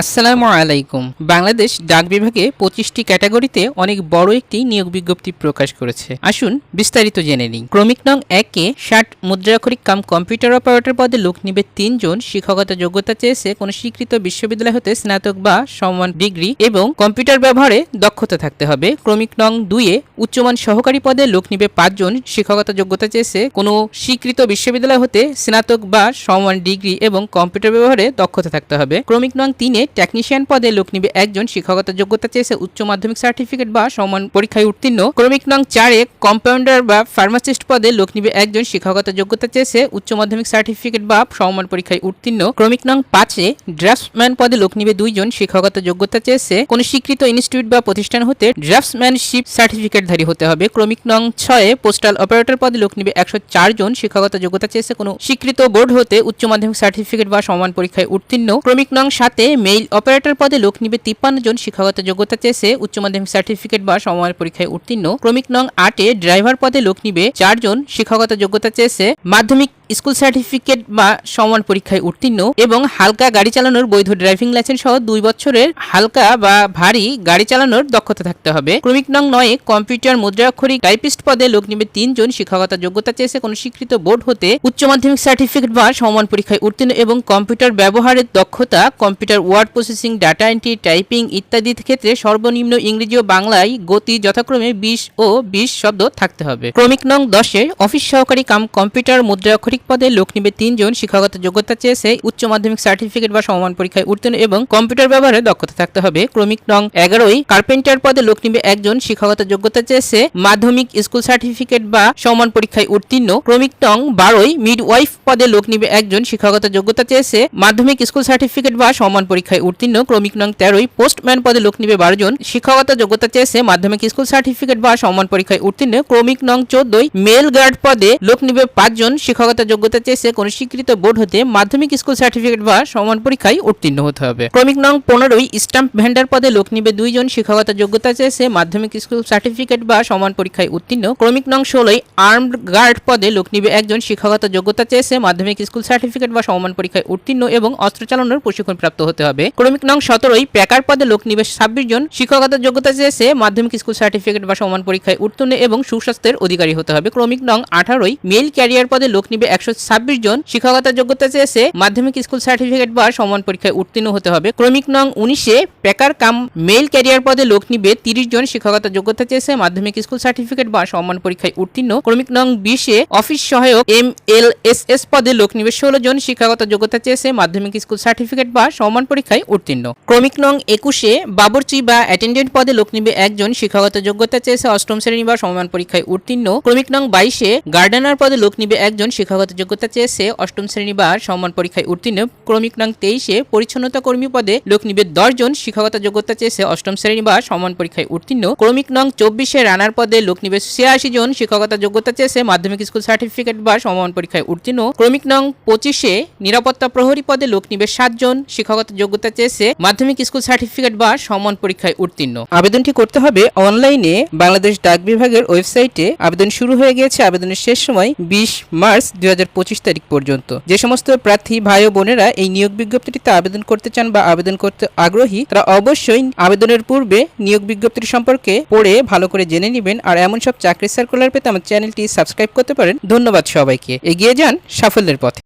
আসসালামু আলাইকুম। বাংলাদেশ ডাক বিভাগে পঁচিশটি ক্যাটাগরিতে অনেক বড় একটি নিয়োগ বিজ্ঞপ্তি প্রকাশ করেছে। আসুন বিস্তারিত জেনে নিই। ক্রমিক নং একে ষাট মুদ্রাক্ষরিক কাম কম্পিউটার অপারেটর পদে লোক নিবে তিনজন শিক্ষকতা যোগ্যতা চেয়েছে কোনো স্বীকৃত বিশ্ববিদ্যালয় হতে স্নাতক বা সমান ডিগ্রি এবং কম্পিউটার ব্যবহারে দক্ষতা থাকতে হবে। ক্রমিক নং দুইয়ে উচ্চমান সহকারী পদে লোক নিবে পাঁচজন শিক্ষকতা যোগ্যতা চেয়েছে কোনো স্বীকৃত বিশ্ববিদ্যালয় হতে স্নাতক বা সমান ডিগ্রি এবং কম্পিউটার ব্যবহারে দক্ষতা থাকতে হবে। ক্রমিক নং তিনে টেকনিশিয়ান পদে লোক নিবে একজন শিক্ষকতা যোগ্যতা চেয়েছে উচ্চ মাধ্যমিক সার্টিফিকেট বা সমান পরীক্ষায় উত্তীর্ণ। ক্রমিক নং চারে কম্পাউন্ডার বা ফার্মাসিস্ট পদে লোক নিবে একজন শিক্ষকতা যোগ্যতা চেয়েছে উচ্চ মাধ্যমিক সার্টিফিকেট বা সমান পরীক্ষায় উত্তীর্ণ। ক্রমিক নং পাঁচে ড্রাফটসম্যান পদে লোক নিবে দুইজন শিক্ষকতা যোগ্যতা চেয়েছে। কোন স্বীকৃত ইনস্টিটিউট বা প্রতিষ্ঠান হতে ড্রাফটসম্যানশিপ সার্টিফিকেটধারী হতে হবে। ক্রমিক নং ছয়ে পোস্টাল অপারেটর পদে লোক নিবে একশো জন শিক্ষকতা যোগ্যতা চেয়েছে। কোনো স্বীকৃত বোর্ড হতে উচ্চ মাধ্যমিক সার্টিফিকেট বা সমান পরীক্ষায় উত্তীর্ণ। ক্রমিক নং সাথে সাতে মেইল অপারেটর পদে লোক নিবে তিপ্পান্ন জন শিক্ষাগত যোগ্যতা চেয়েছে, উচ্চ মাধ্যমিক সার্টিফিকেট বা সমমানের পরীক্ষায় উত্তীর্ণ। ক্রমিক নং আটে ড্রাইভার পদে লোক নিবে চারজন শিক্ষাগত যোগ্যতা চেয়েছে, মাধ্যমিক স্কুল সার্টিফিকেট বা সমান পরীক্ষায় উত্তীর্ণ এবং হালকা গাড়ি চালানোর বৈধ ড্রাইভিং লাইসেন্স সহ দুই বছরের হালকা বা ভারী গাড়ি চালানোর দক্ষতা থাকতে হবে। ক্রমিক নং নয়ে কম্পিউটার মুদ্রাক্ষরিক টাইপিস্ট পদে লোক নিবে তিনজন। শিক্ষাগত যোগ্যতা চেয়েছে কোনো স্বীকৃত বোর্ড হতে উচ্চ মাধ্যমিক সার্টিফিকেট বা সমান পরীক্ষায় উত্তীর্ণ এবং কম্পিউটার ব্যবহারের দক্ষতা, computer word processing, data entry, typing ইত্যাদি ক্ষেত্রে সর্বনিম্ন ইংরেজি ও বাংলায় গতি যথাক্রমে বিশ ও বিশ শব্দ থাকতে হবে। ক্রমিক নং দশে অফিস সহকারী কাম কম্পিউটার মুদ্রাক্ষরিক পদে লোক নিবে তিনজন, শিক্ষাগত যোগ্যতা চেয়েছে উচ্চ মাধ্যমিক সার্টিফিকেট বা সমান পরীক্ষায় উত্তীর্ণ এবং কম্পিউটার ব্যবহারে দক্ষতা থাকতে হবে। ক্রমিক নং এগারোই, কার্পেন্টার পদে লোক নিবে একজন, শিক্ষাগত যোগ্যতা চেয়েছে মাধ্যমিক স্কুল সার্টিফিকেট বা সমান পরীক্ষায় উত্তীর্ণ। ক্রমিক নং বারোই মিড ওয়াইফ পদে লোক নিবে একজন, শিক্ষাগত যোগ্যতা চেয়েছে মাধ্যমিক স্কুল সার্টিফিকেট বা সমান পরীক্ষায় উত্তীর্ণ। ক্রমিক নং তেরোই, পোস্টম্যান পদে লোক নিবে বারো জন, শিক্ষাগত যোগ্যতা চেয়েছে মাধ্যমিক স্কুল সার্টিফিকেট বা সমান পরীক্ষায় উত্তীর্ণ। ক্রমিক নং চোদ্দই, মেল গার্ড পদে লোক নিবে পাঁচজন শিক্ষাগত যোগ্যতা চেয়েছে কোন স্বীকৃত বোর্ড হতে মাধ্যমিক স্কুল সার্টিফিকেট বা সমান পরীক্ষায় উত্তীর্ণ হতে হবে। ক্রমিক নং পনেরোই স্টাম্প ভেন্ডার পদে লোক নিবে দুইজন শিক্ষাগত যোগ্যতা চেয়েছে মাধ্যমিক স্কুল সার্টিফিকেট বা সমান পরীক্ষায় উত্তীর্ণ। ক্রমিক নং ষোলোই আর্মড গার্ড পদে লোক নিবে একজন শিক্ষাগত যোগ্যতা চেয়েছে মাধ্যমিক স্কুল সার্টিফিকেট বা সমান পরীক্ষায় উত্তীর্ণ এবং অস্ত্র চালানোর প্রশিক্ষণ প্রাপ্ত হতে হবে। ক্রমিক নং সতেরোই প্যাকার পদে লোক নিবে ছাব্বিশ জন শিক্ষাগত যোগ্যতা চেয়েছে মাধ্যমিক স্কুল সার্টিফিকেট বা সমান পরীক্ষায় উত্তীর্ণ এবং সুস্বাস্থ্যের অধিকারী হতে হবে। ক্রমিক নং আঠারোই মেল ক্যারিয়ার পদে লোক নিবে একশো ছাব্বিশ জন শিক্ষাগত যোগ্যতা চেয়েছে। মাধ্যমিক স্কুল সার্টিফিকেট বা সমান পরীক্ষায় উত্তীর্ণ হতে হবে। ক্রমিক নং উনিশে প্যাকার কাম মেল ক্যারিয়ার পদে লোক নিবে। তিরিশ জন শিক্ষাগত যোগ্যতা চেয়েছে। মাধ্যমিক স্কুল সার্টিফিকেট বা সমান পরীক্ষায় উত্তীর্ণ। ক্রমিক নং বিশে অফিস সহায়ক এম এল এস এস পদে লোক নিবে। ষোলো জন শিক্ষাগত যোগ্যতা চেয়েছে। মাধ্যমিক স্কুল সার্টিফিকেট বা সমান পরীক্ষায় উত্তীর্ণ। ক্রমিক নং একুশে বাবরচি বা অ্যাটেন্ডেন্ট পদে লোক নিবে একজন শিক্ষাগত যোগ্যতা চেয়েছে। অষ্টম শ্রেণি বা সমান পরীক্ষায় উত্তীর্ণ। ক্রমিক নং বাইশে গার্ডেনার পদে লোক নিবে একজন শিক্ষাগত যোগ্যতা চেয়েছে অষ্টম শ্রেণি বা সমান পরীক্ষায় উত্তীর্ণ। ক্রমিক নং তেইশে পরিচ্ছন্নতা কর্মী পদে লোক নিবে দশ জন। শিক্ষাগত যোগ্যতা চেয়েছে অষ্টম শ্রেণি বা সমান পরীক্ষায় উত্তীর্ণ। ক্রমিক নং চব্বিশে রানার পদে লোক নিবে ছিয়াশি জন। শিক্ষাগত যোগ্যতা চেয়েছে মাধ্যমিক স্কুল সার্টিফিকেট বা সমান পরীক্ষায় উত্তীর্ণ। ক্রমিক নং পঁচিশে নিরাপত্তা প্রহরী পদে লোক নিবে সাতজন শিক্ষাগত যোগ্যতা চেয়েছে মাধ্যমিক স্কুল সার্টিফিকেট বা সমান পরীক্ষায় উত্তীর্ণ। আবেদনটি করতে হবে অনলাইনে। বাংলাদেশ ডাক বিভাগের ওয়েবসাইটে আবেদন শুরু হয়ে গিয়েছে। আবেদনের শেষ সময় বিশ মার্চ দুই তারিখ পর্যন্ত। যে সমস্ত প্রার্থী ভাই ও বোনেরা এই নিয়োগ বিজ্ঞপ্তিটিতে আবেদন করতে চান বা আবেদন করতে আগ্রহী, তারা অবশ্যই আবেদনের পূর্বে নিয়োগ বিজ্ঞপ্তি সম্পর্কে পড়ে ভালো করে জেনে নেবেন আর এমন সব চাকরি সার্কুলার পেতে আমার চ্যানেলটি সাবস্ক্রাইব করতে পারেন। ধন্যবাদ সবাইকে। এগিয়ে যান সাফল্যের পথে।